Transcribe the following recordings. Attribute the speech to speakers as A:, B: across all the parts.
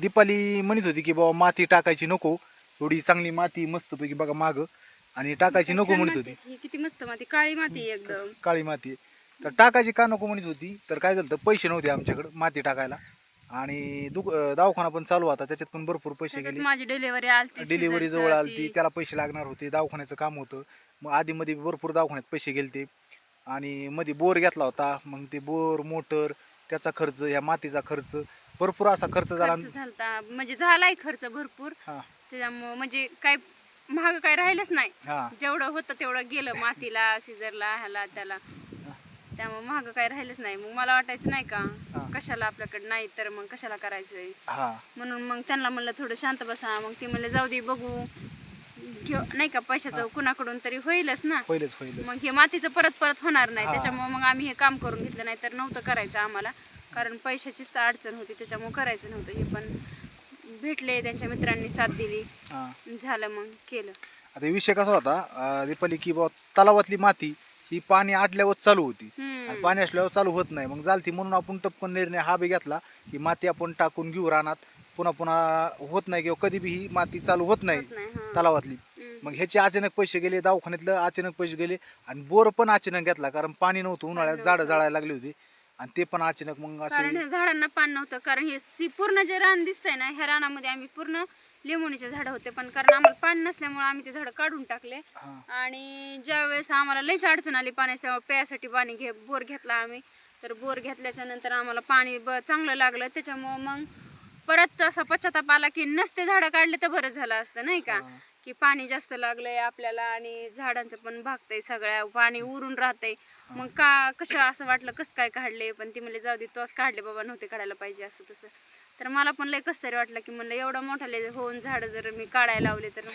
A: दीपाली म्हणत होती की बाबा माती टाकायची नको. एवढी चांगली माती मस्तपैकी बघा माग. आणि टाकायची नको
B: छान
A: म्हणत
B: माती
A: होती.
B: आहे. ही किती मस्त माती. काळी माती आहे एकदम.
A: काळी माती आहे. तर टाकायची का नको म्हणत होती. तर काय झालं पैसे नव्हते आमच्याकडे माती टाकायला. आणि दुक अं, दवाखाना पण चालू होता. त्याच्यात पण भरपूर पैसे
B: त्याच्यात
A: गेले.
B: माझी डिलिव्हरी आलती
A: डिलिव्हरी जवळ
B: ती.
A: त्याला पैसे लागणार होते. दवाखान्याचं काम होतं. मग आधीमध्ये भरपूर दवाखान्यात पैसे गेलते. आणि मध्ये बोर घेतला होता. मग ते बोर मोटर त्याचा खर्च ह्या मातीचा खर्च भरपूर असा खर्च झाला.
B: खर्च झालता. म्हणजे झालाय खर्च भरपूर.
A: हा.
B: त्याच्यामुळं म्हणजे काय महाग काय राहिलंच नाही.
A: हा.
B: जेवढं होतं तेवढं गेलं मातीला सिजरला ह्याला त्याला. त्यामुळे महाग काय राहिलंच नाही. मग मला वाटायचं नाही का. कशाला आपल्याकडे नाही तर मग कशाला करायचंय?
A: हा.
B: म्हणून मग त्यांना म्हणलं थोडं शांत बसा. मग ते म्हणले जाऊ दे बघू. घेऊ नाही का पैशाचं कुणाकडून तरी होईलच ना. मग हे मातीचं परत परत होणार नाही. त्याच्यामुळे मग आम्ही हे काम करून घेतलं. नाही तर नव्हतं करायचं आम्हाला. कारण पैशाचीच अडचण होती त्याच्यामुळे करायचं नव्हतं. हे पण भेटले त्यांच्या मित्रांनी साथ दिली.
A: हा.
B: झालं मग केलं.
A: आता विषय कसा होता अं, दीपाली की बुवा तलावातली माती ही पाणी आटल्यावर चालू होती.
B: हम्म.
A: आणि पाणी असल्यावर चालू होत नाही. मग झालती म्हणून आपण टपकन निर्णय हा बी घेतला की माती आपण टाकून घेऊ रानात. पुन्हा पुन्हा होत नाही किंवा कधी बी ही माती चालू होत नाही
B: हा.
A: तलावातली.
B: हम्म.
A: मग ह्याचे अचानक पैसे गेले दवाखान्यातलं अचानक पैसे गेले आणि बोर पण अचानक घेतला कारण पाणी नव्हतं उन्हाळ्यात झाडं जाळायला लागली होती. आणि ते पण अचानक मग
B: कारण
A: असे
B: ह्या झाडांना पान नव्हतं कारण हे सी पूर्ण जे रान दिसतंय ना ह्या रानामध्ये आम्ही पूर्ण लिंबुणीचे झाडं होते. पण कारण आम्हाला पाणी नसल्यामुळे आम्ही ते झाडं काढून टाकले.
A: हा.
B: आणि ज्या वेळेस आम्हाला लईच अडचण आली पाण्याची तेव्हा प्यायसाठी पाणी घे बोर घेतला आम्ही. तर बोर घेतल्याच्या नंतर आम्हाला पाणी ब चांगलं लागलं. त्याच्यामुळं मग परत असा पश्चाताप आला की नसते झाडं काढले तर बरं झालं असतं नाही का? की पाणी जास्त लागलंय आपल्याला आणि झाडांचं पण भागतंय सगळ्या पाणी उरून राहतंय. मग का कसं असं वाटलं? कसं काय काढले पण ती म्हणले जाऊ दे तोच काढले बाबा नव्हते काढायला पाहिजे असं तसं. तर मला पण लय कसं तरी वाटलं की म्हणलं एवढं मोठा लय होऊन झाडं जर मी काढायला लावले तर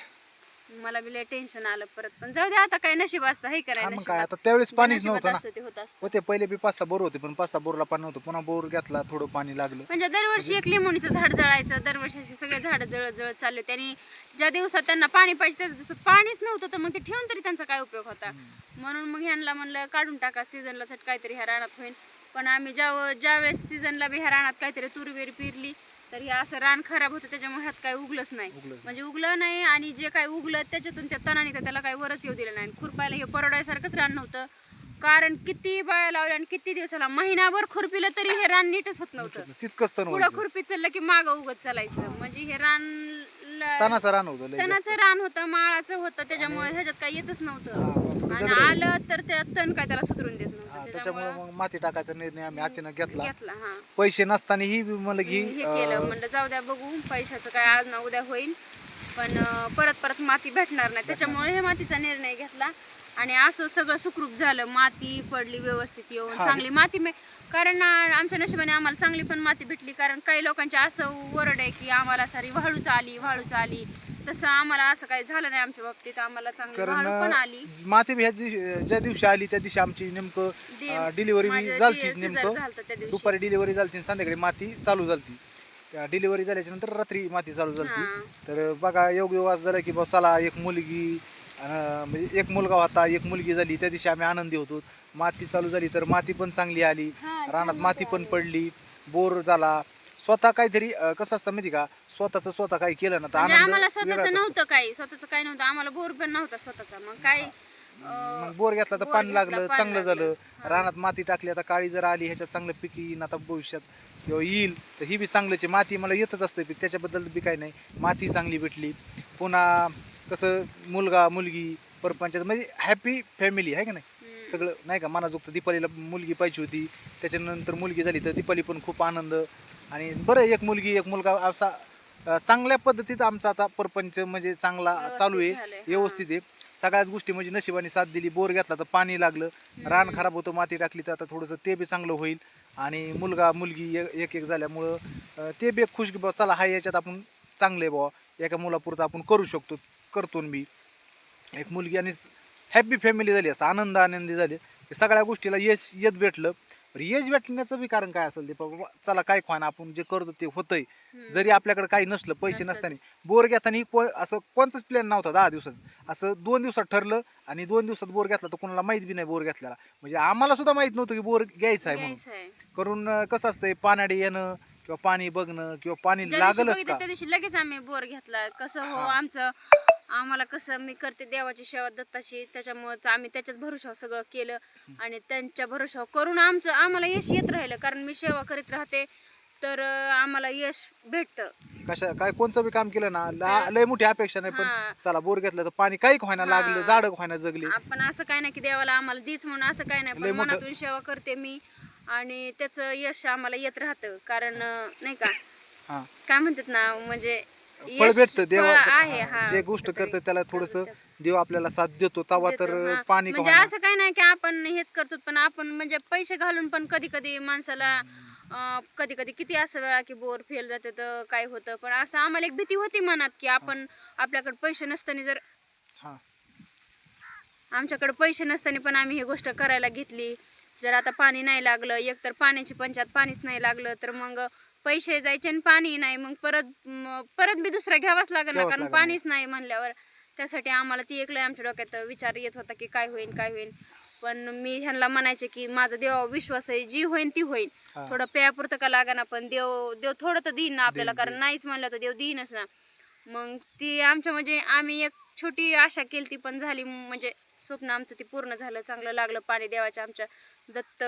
B: मला बी लय टेन्शन आलं परत. पण जाऊ दे आता काय नशीब असतं हे
A: हा
B: करायला
A: मग काय आता त्यावेळेस पाणीच नव्हतं ना.
B: असतं ते होत असतं
A: होते पहिले बी पाच सहा बोर होते पण पाच सहा बोरला पाणी नव्हतं. पुन्हा बोर घेतला थोडं पाणी लागलं.
B: म्हणजे दरवर्षी एक लिंबुणीचं झाड जळायचं दरवर्षी अशी सगळे झाडं जळत जळत चालले. त्यांनी ज्या दिवसात त्यांना पाणी पाहिजे त्या दिवसात पाणीच नव्हतं तर मग ते ठेवून तरी त्यांचा काय उपयोग होता? म्हणून मग ह्यांना म्हणलं काढून टाका सीझनला चट काहीतरी ह्या रानात होईल पण आम्ही ज्या ज्या वेळेस सीझनला बी ह्या रानात काहीतरी तुरवेर पिरली तर हे असं रान खराब होतं त्याच्यामुळे ह्यात काही उगलंच नाही.
A: उगलंच
B: म्हणजे उगलं नाही आणि जे काही उगलं त्याच्यातून त्या तणाने तर त्याला काही वरच येऊ दिलं नाही. खुरपायला हे परवडायसारखंच रान नव्हतं. कारण किती बाया लावल्या आणि किती दिवसाला महिनाभर खुरपिलं तरी हे रान नीटच होत नव्हतं.
A: तितकंच तण
B: पुढं
A: व्हायचं.
B: खुरपीत चाललं की माग उगत चालायचं. म्हणजे हे रान
A: तणाचं रान होतं लय जास्त.
B: तणाचं रान होतं माळाचं होतं त्याच्यामुळे ह्याच्यात काही येतच नव्हतं. आणि आलं तर त्या तण काय त्याला सुधरून देत
A: हा,
B: नव्हतं
A: त्याच्यामुळे
B: त्याच्यामुळे
A: मग माती टाकायचा निर्णय आम्ही अचानक घेतला.
B: घेतला हा.
A: पैसे नसतानाही म्हणलं की
B: हे केलं म्हणलं जाऊ द्या बघू पैशाचं काय आज ना उद्या होईल. पण अं, परत परत माती भेटणार नाही. त्याच्यामुळे हे मातीचा निर्णय घेतला. आणि असं सगळं सुखरूप झालं. माती पडली व्यवस्थित येऊन.
A: हा.
B: चांगली माती मे कारण अं, आमच्या नशिबाने आम्हाला चांगली पण माती भेटली. कारण काही लोकांची असं वरड आहे की आम्हाला सारी वाळूच आली वाळूच आली. तसं आम्हाला असं काही झालं नाही आमच्या बाबतीत. आम्हाला चांगली वाळू पण आली.
A: कारण माती बी ह्या दिवशी- ज्या दिवशी आली त्या दिवशी आमची नेमकं डिलिव्हरी
B: माझं
A: झालतीच नेमकं.
B: झालतं त्या दिवशी.
A: दुपारी डिलिव्हरी झालती आणि संध्याकाळी माती चालू झालती. त्या डिलिव्हरी झाल्याच्यानंतर रात्री माती चालू झालती.
B: हा.
A: तर बघा योग योग झालं की बा चला एक मुलगी म्हणजे एक मुलगा होता एक मुलगी झाली त्या दिवशी आम्ही आनंदी होतो. माती चालू झाली तर माती पण चांगली आली.
B: हा,
A: रानात माती पण. पडली. बोर झाला. स्वतः काहीतरी अं, कसं असतं माहिती का? स्वतःच स्वतः काही केलं ना तर
B: म्हणजे
A: आनंद
B: आम्हाला
A: वेगळाच
B: स्वतःच
A: असतो.
B: नव्हतं काही. स्वतःच काही नव्हतं. आम्हाला बोर पण नव्हता स्वतःचा. मग काय अं,
A: मग बोर घेतला तर
B: बोर
A: पाणी
B: घेतला,
A: लागलं
B: पाणी
A: चांगलं
B: लागलं.
A: झालं. रानात माती टाकली आता काळी जर आली ह्याच्यात चांगलं पीक येईन आता भविष्यात किंवा येईल तर ही बी चांगलंच आहे. माती मला येतच असते पीक. त्याच्याबद्दल बी काही नाही. माती चांगली भेटली. पुन्हा कसं मुलगा मुलगी परपंचायत म्हणजे हॅपी फॅमिली आहे का नाही?
B: हम्म.
A: सगळं नाही का? मनाजोगत दीपालीला मुलगी पाहिजे होती. त्याच्यानंतर मुलगी झाली तर दीपाली पण खूप आनंद आणि बरं एक मुलगी एक मुलगा असा अं, चांगल्या पद्धतीत आमचा आता परपंच म्हणजे चांगला चालू आहे
B: हा.
A: व्यवस्थित आहे. सगळ्याच गोष्टी म्हणजे नशिबाने साथ दिली बोर घेतला तर पाणी लागलं रान खराब होतं माती टाकली तर आता थोडंसं ते बी चांगलं होईल. आणि मुलगा मुलगी ए- एक एक झाल्यामुळं अं, ते बी एक खुश की बुवा चला हा याच्यात आपण चांगले बुवा. एका मुलापुरतं आपण करू शकतो करतो मी एक मुलगी आणि हॅपी फॅमिली झाली असं आनंद आनंदी झाले सगळ्या गोष्टीला यश यश भेटलं. यश भेटण्याचं बी कारण काय असेल ते बाबा चला काय खाणं आपण जे करतो ते होतंय. जरी आपल्याकडे काही नसलं पैसे. नसताना. बोर घेताना को असं कोणताच प्लॅन नव्हता दहा दिवसात. असं दोन दिवसात ठरलं आणि दोन दिवसात बोर घेतला तर कोणाला माहीत बी नाही बोर घेतलेला म्हणजे आम्हाला सुद्धा माहीत नव्हतं की बोर घ्यायचा आहे म्हणून. करून कसं असतंय पानाडे येणं किंवा पाणी बघणं किंवा पाणी लागलच का?
B: लगेच आम्ही बोर घेतला. कसं हा. आमचं आम्हाला कसं मी करते देवाची सेवा दत्ताची. त्याच्यामुळं आम्ही त्याच्याच भरोशावर सगळं केलं. आणि त्यांच्या भरोशावर करून आमचं आम्हाला यश येत राहिलं. कारण मी सेवा करीत राहते तर आम्हाला यश भेटतं.
A: कशा काय कोणचं बी काम केलं ना ला- लय मोठी अपेक्षा नाही. पण चला बोर घेतलं तर पाणी काही व्हायना लागलं. झाड व्हायना जगली.
B: आपण असं काय नाही की देवाला आम्हाला दीच म्हणून असं काय नाही पण मनातून सेवा करते मी. आणि त्याचं यश आम्हाला येत राहतं. कारण अं, नाही का?
A: हा.
B: काय म्हणतात ना म्हणजे
A: फळ भेटतं देवा
B: हा.
A: जे गोष्ट. करतं त्याला थोडस देव आपल्याला साथ देतो तेव्हा तर
B: देतो, हा.
A: पाणी
B: म्हणजे असं काही नाही की आपण हेच करतो पण आपण म्हणजे पैसे घालून पण कधी कधी माणसाला कधी कधी किती असं वेळा की बोर फेल जाते तर काय होतं. पण असं आम्हाला एक भीती होती मनात की आपण आपल्याकडे पैसे नसताना जर
A: हा.
B: आमच्याकडे पैसे नसताना पण आम्ही ही गोष्ट करायला घेतली. जर आता पाणी नाही लागलं एक तर पाण्याची पंचायत पाणीच नाही लागलं तर मग पैसे जायचे आणि पाणी नाही मग परत म, परत बी दुसरा घ्यावाच लागेल ना
A: घ्यावंच
B: कारण
A: लागेल.
B: पाणीच नाही म्हणल्यावर. त्यासाठी आम्हाला ती एकलंय आमच्या डोक्यात विचार येत होता की काय होईल काय होईल पण मी ह्यांना म्हणायचे की माझा देवा विश्वास आहे जी होईन ती होईन.
A: हा.
B: थोडं प्यापुरतं का लागा पण देव देव थोडं तर देईन ना आपल्याला कारण नाहीच म्हणलं तर देव देईनच ना. मग ती आमच्या म्हणजे आम्ही एक छोटी आशा केली ती पण झाली म्हणजे स्वप्न आमचं ते पूर्ण झालं चांगलं लागलं पाणी देवाच्या आमच्या दत्त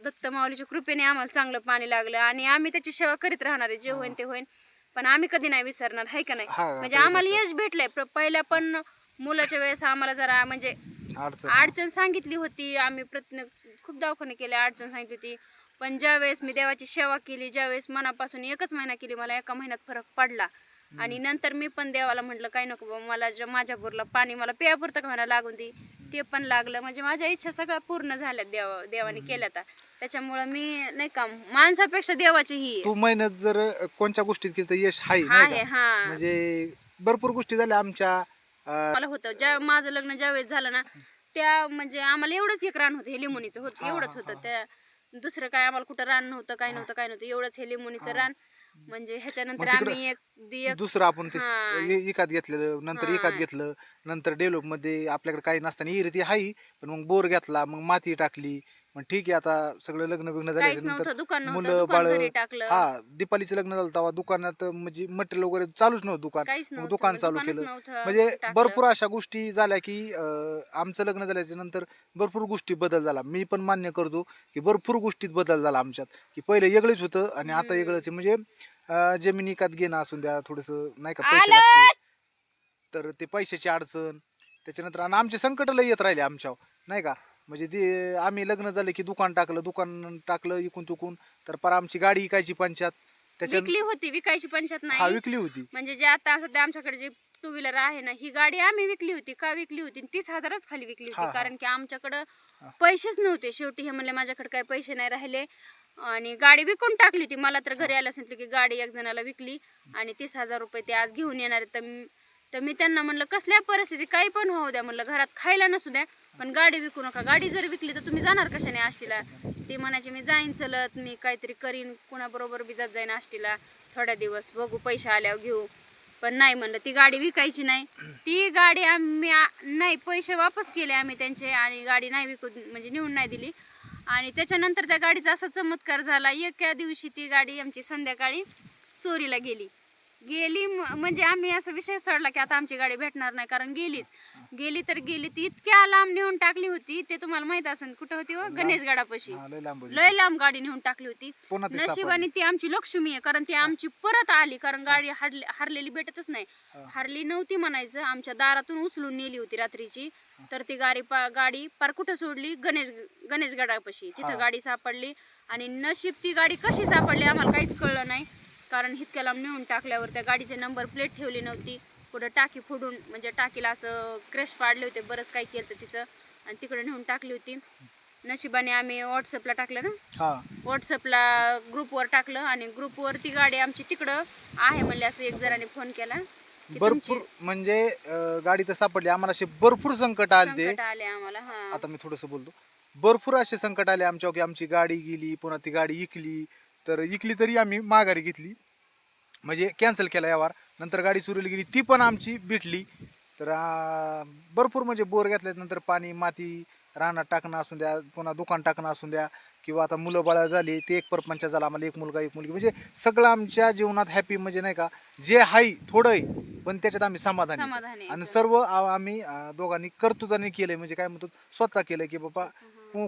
B: दत्त माऊलीच्या कृपेने आम्हाला चांगलं पाणी लागलं आणि आम्ही त्याची सेवा करीत राहणार आहे जे होईन ते होईन. पण आम्ही कधी नाही विसरणार आहे का नाही?
A: हा,
B: म्हणजे आम्हाला यश भेटलंय. पहिल्या पण मुलाच्या वेळेस आम्हाला जरा म्हणजे
A: अडचण.
B: अडचण सांगितली होती. आम्ही प्रयत्न खूप दवाखाने केले अडचण सांगितली होती. पण ज्यावेळेस मी देवाची सेवा केली ज्यावेळेस मनापासून एकच महिना केली मला एका महिन्यात फरक पडला. आणि नंतर मी पण देवाला म्हटलं काय नको बाबा मला ज्या माझ्या बोरला पाणी मला प्यापुरतं का म्हणा लागून ती ते पण लागलं. म्हणजे माझ्या इच्छा सगळ्या पूर्ण झाल्यात देवा देवाने केल्यात त्याच्यामुळं मी नाही का माणसापेक्षा देवाची ही.
A: तू मेहनत जर कोणत्या गोष्टीत केली तर यश आहे नाही
B: आहे
A: का?
B: हा
A: म्हणजे भरपूर गोष्टी झाल्या आमच्या अं,
B: मला होतं ज्या माझं लग्न ज्या वेळेस झालं ना त्या म्हणजे आम्हाला एवढंच एक रान होतं हे लिंबुनीचं होतं एवढंच होतं त्या दुसरं काय आम्हाला कुठं रान नव्हतं काय नव्हतं काय नव्हतं एवढंच हे लिंबुनीचं रान म्हणजे ह्याच्यानंतर
A: मग तिकडं
B: आम्ही एक दी- एक
A: दुसरं आपण ते
B: हा.
A: इ- इकात घेतलं नंतर. इकात घेतलं नंतर डेव्हलपमध्ये आपल्याकडे काही नसताना इरे ती आहे पण मग बोर घेतला मग माती टाकली मग ठीक आहे आता सगळं लग्न बिग्न
B: काहीच
A: झाल्याच्या
B: नव्हतं
A: नंतर
B: नव्हतं
A: मुलं
B: दुकान
A: बाळ
B: घरी टाकलं.
A: हा दीपालीचं लग्न झालं तेव्हा दुकानात म्हणजे मटेरियल वगैरे चालूच नव्हतं दुकान.
B: काहीच
A: मग
B: नव्हतं
A: दुकान चालू
B: दुकानच
A: केलं.
B: नव्हतं,
A: म्हणजे
B: टाकलं.
A: भरपूर अशा गोष्टी झाल्या की अं, आमचं लग्न झाल्याच्यानंतर भरपूर गोष्टी बदल झाला. मी पण मान्य करतो की भरपूर गोष्टीत बदल झाला आमच्यात. की पहिले वेगळंच होतं आणि आता
B: हम्म.
A: वेगळंच आहे. म्हणजे अं, जमिनी एकात घेणं असून द्या थोडस नाही का पैसे
B: आलं!
A: लागतील. तर ते पैशाची अडचण त्याच्यानंतर आणि आमचे संकट लय येत राहिले आमच्यावर नाही का? म्हणजे ते आम्ही लग्न झालं की दुकान टाकलं दुकान टाकलं इकून तुकून. तर पर आमची गाडी इकायची पंचायत त्याच्या
B: विकली होती विकायची पंचायत
A: हा
B: नाही
A: विकली होती.
B: म्हणजे जे आता सध्या आमच्याकडे जे टू व्हीलर आहे ना ही गाडी आम्ही विकली होती. का विकली होती? तीस हजारच खाली विकली
A: हा,
B: होती.
A: हा.
B: कारण की आमच्याकडं. पैसेच नव्हते शेवटी. हे म्हणले माझ्याकडे काही पैसे नाही राहिले. आणि गाडी विकून टाकली होती. मला तर घरी आलं सांगितलं की गाडी एक जणाला विकली. आणि तीस हजार रुपये ते आज घेऊन येणार आहेत. तर मी- तर मी त्यांना म्हणलं कसल्या परिस्थिती काही पण होऊ द्या. म्हणलं घरात खायला नसू द्या. पण गाडी विकू नका. गाडी जर विकली तर तुम्ही जाणार कशाने आष्टीला? ते म्हणायचे मी जाईन चलत मी काहीतरी करीन कुणाबरोबर बी जात जाईन आष्टीला. थोड्या दिवस बघू पैसे आल्यावर घेऊ. पण नाही म्हणलं ती गाडी विकायची नाही. ती गाडी आम्ही नाही पैसे वापस केले आम्ही त्यांचे आणि गाडी नाही विकू म्हणजे नेऊन नाही दिली. आणि त्याच्यानंतर त्या गाडीचा असा चमत्कार झाला एका दिवशी ती गाडी आमची संध्याकाळी चोरीला गेली. गेली म्हणजे आम्ही असा विषय सोडला की आता आमची गाडी भेटणार नाही कारण गेलीच. गेली तर गेली. ती इतक्या लांब नेऊन टाकली होती. ते तुम्हाला माहीत असेल कुठं होती हो? गणेशगडापाशी
A: हा, लय लांब होती.
B: लय लांब गाडी नेऊन टाकली होती.
A: पुन्हा ती
B: नशिबाने ती आमची लक्ष्मी आहे. कारण ती आमची परत आली. कारण गाडी हरली हरलेली भेटतच नाही. हरली नव्हती म्हणायचं. आमच्या दारातून उचलून नेली होती रात्रीची. तर ती गाडी पा गाडी पार कुठं सोडली? गणेश गणेशगडापाशी
A: हा.
B: तिथं गाडी सापडली. आणि नशीब ती गाडी कशी सापडली आम्हाला काहीच कळलं नाही. कारण इतक्या लांब नेऊन टाकल्यावर त्या गाडीचे नंबर प्लेट ठेवली नव्हती. पुढं टाकी फोडून म्हणजे टाकीला असं क्रश पाडले होते बरंच काही केलं होतं तिचं. आणि तिकडे नेऊन टाकली होती. नशिबाने आम्ही व्हॉट्सअपला टाकलं ना? व्हॉट्सअपला ग्रुपवर टाकलं आणि ग्रुपवर ती गाडी आमची तिकडं आहे म्हणले असं एक जणाने फोन केला.
A: भरपूर म्हणजे गाडी तर सापडली. आम्हाला असे भरपूर संकट आले
B: आले आम्हाला हा.
A: आता मी थोडस बोलतो. भरपूर असे संकट आले आमच्यावर की आमची गाडी गेली पुन्हा ती गाडी इकली. तर इकली तरी आम्ही माघारी घेतली. म्हणजे कॅन्सल केला यावर नंतर गाडी सुरूला गेली ती पण आमची भेटली. तर भरपूर म्हणजे बोर घेतल्यानंतर पाणी माती रानात टाकणं असून द्या पुन्हा दुकान टाकणं असून द्या किंवा आता मुलं बाळा झाली ते एक परपंच झाला आम्हाला एक मुलगा एक मुलगी. म्हणजे सगळं आमच्या जीवनात हॅपी म्हणजे नाही का जे आहे थोडं आहे पण त्याच्यात आम्ही समाधानी. आणि सर्व आम्ही दोघांनी कर्तृत्वाने केलंय. म्हणजे काय म्हणतो स्वतः केलं की बाबा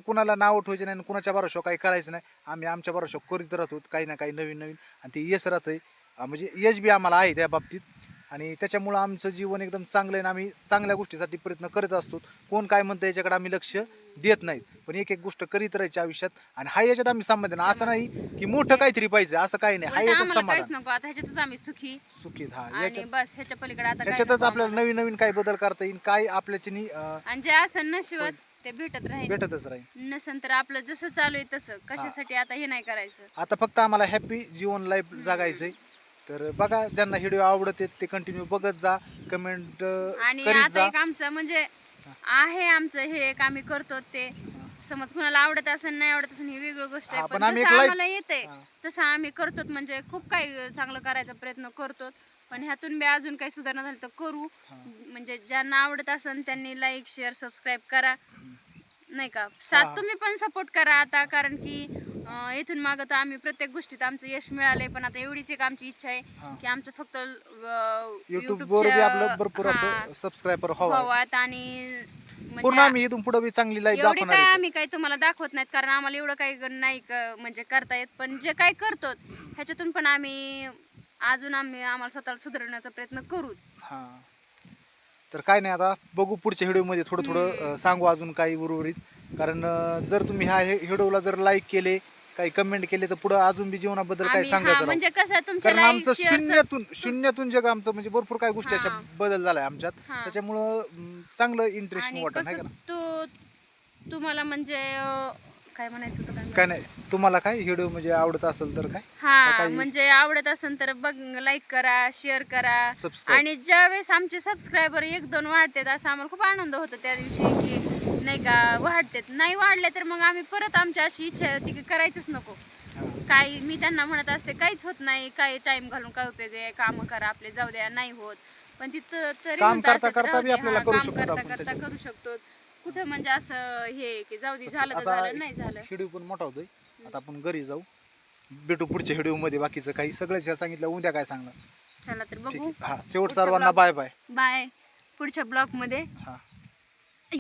A: कुणाला नाव ठेवायचं नाही आणि कुणाच्या भरोशावर काही करायचं नाही. आम्ही आमच्या भरोशावर करीत राहतो काही ना काही नवीन नवीन आणि ते यश राहतंय. म्हणजे यश बी आम्हाला आहे त्या बाबतीत. आणि त्याच्यामुळं आमचं जीवन एकदम चांगलं आहे आणि आम्ही चांगल्या गोष्टीसाठी प्रयत्न करत असतो. कोण काय म्हणतं याच्याकडे आम्ही लक्ष देत नाहीत. पण एक एक गोष्ट करीत राहायची आयुष्यात आणि हा याच्यात आम्ही समाधान असं नाही की मोठं काहीतरी पाहिजे असं काही नाही. हा याच्यात
B: आम्हाला काहीच
A: समाधान.
B: नको. आता ह्याच्यातच आम्ही सुखी.
A: सुखीत हा
B: आणि
A: याच्यात
B: बस ह्याच्या पलीकडे आता काय
A: याच्यातच
B: नको
A: आपल्याला
B: आम्हाला.
A: नवीन नवीन काही बदल करता येईल काय आपल्याच्यानी अं,
B: आणि जे असं नशिबात ते भेटत राहील.
A: भेटतच राहील.
B: नसन तर आपलं जसं चालू आहे तसं. कशासाठी आता हे नाही करायचं?
A: आता फक्त आम्हाला हॅपी जीवन लाईफ जगायचंय. तर बघा ज्यांना व्हिडिओ आवडत आहेत ते कंटिन्यू बघत जा कमेंट
B: आणि
A: करीत
B: आता
A: जा.
B: एक आमचं म्हणजे आहे आमचं हे एक आम्ही करतो ते. समज कुणाला आवडत असेल नाही आवडत असेल ही वेगळी गोष्ट आहे.
A: हा,
B: पण
A: पण आम्ही
B: जसं
A: एक life-
B: आम्हाला येतंय
A: हा.
B: तसं आम्ही करतो म्हणजे खूप काही चांगलं करायचा प्रयत्न करतो. पण ह्यातून बी अजून काही सुधारणा झाली तर करू. म्हणजे ज्यांना आवडत असेल त्यांनी लाईक शेअर सबस्क्राईब करा. नाही का? साथ तुम्ही पण सपोर्ट करा आता कारण की इथून मागं तर आम्ही प्रत्येक गोष्टीत आमचं यश मिळालंय पण आता एवढीच एक आमची इच्छा आहे की आमचं फक्त
A: युट्यूब वर बी आपलं भरपूर असं सबस्क्रायबर हवं आहे.
B: व्हावात आणि
A: पूर्ण
B: म्हणजे
A: आम्ही इथून पुढे बी चांगली लाईफ
B: एवढी
A: दाखवणार
B: काय
A: आहे.
B: आम्ही काही तुम्हाला दाखवत नाहीत कारण आम्हाला एवढं काही ग- नाही क- म्हणजे करता येत. पण जे काही करतो ह्याच्यातून पण आम्ही अजून आम्ही आम्हाला स्वतःला सुधारण्याचा प्रयत्न करू.
A: हा. तर काय नाही आता बघू पुढच्या व्हिडिओमध्ये थोडं थोडं अं, सांगू अजून काही उर्वरित. कारण अं, जर तुम्ही ह्या व्हिडिओला जर लाईक केले काही कमेंट केले तर पुढे अजून बी जीवनाबद्दल काही
B: आम्ही
A: सांगत राहू.
B: म्हणजे कसं तुमच्या
A: कारण आमचं
B: शेअर
A: शून्यातून शून्यातून जग आमचं म्हणजे भरपूर काही गोष्टी अशा
B: हा.
A: बदल झालाय आमच्यात.
B: हा.
A: त्याच्यामुळं अं, चांगलं इंटरेस्टिंग
B: आणि
A: वाटत नाही
B: कसं
A: का? ना
B: तो तुम्हाला म्हणजे अं, काय म्हणायचं होतं काय
A: काय नाही तुम्हाला काय व्हिडिओ म्हणजे आवडत असेल तर काय?
B: हा
A: काही-
B: म्हणजे आवडत असेल तर बघ लाईक करा शेअर करा. आणि ज्यावेळेस आमचे सबस्क्रायबर एक दोन वाढतात असं आम्हाला खूप आनंद होतो त्या दिवशी की नाही का वाढतात. नाही वाढले तर मग आम्ही परत आमची अशी इच्छा होती की करायचंच नको. काही मी त्यांना म्हणत असते काहीच होत नाही. काही टाइम घालून काय उपयोग आहे कामं करा आपले जाऊ द्या नाही होत. पण तिथं तरी
A: काम करता- करता
B: राहू
A: बी
B: दे,
A: आपल्याला
B: हा,
A: करू
B: काम
A: शकतो
B: करता
A: आपण
B: करता
A: त्याच्यात.
B: करू शकतो. कुठं म्हणजे असं हे की जाऊ दे झालं तर झालं नाही झालं.
A: व्हिडिओ पण मोठा होतोय. आता आपण घरी जाऊ. भेटू पुढच्या व्हिडिओमध्ये बाकीचं काही सगळ्याच सांगितलं उद्या काय सांगणार?
B: चला तर
A: ठीक
B: बघू.
A: आहे. हा शेवट सर्वांना बाय बाय
B: बाय पुढच्या ब्लॉगमध्ये.
A: हा.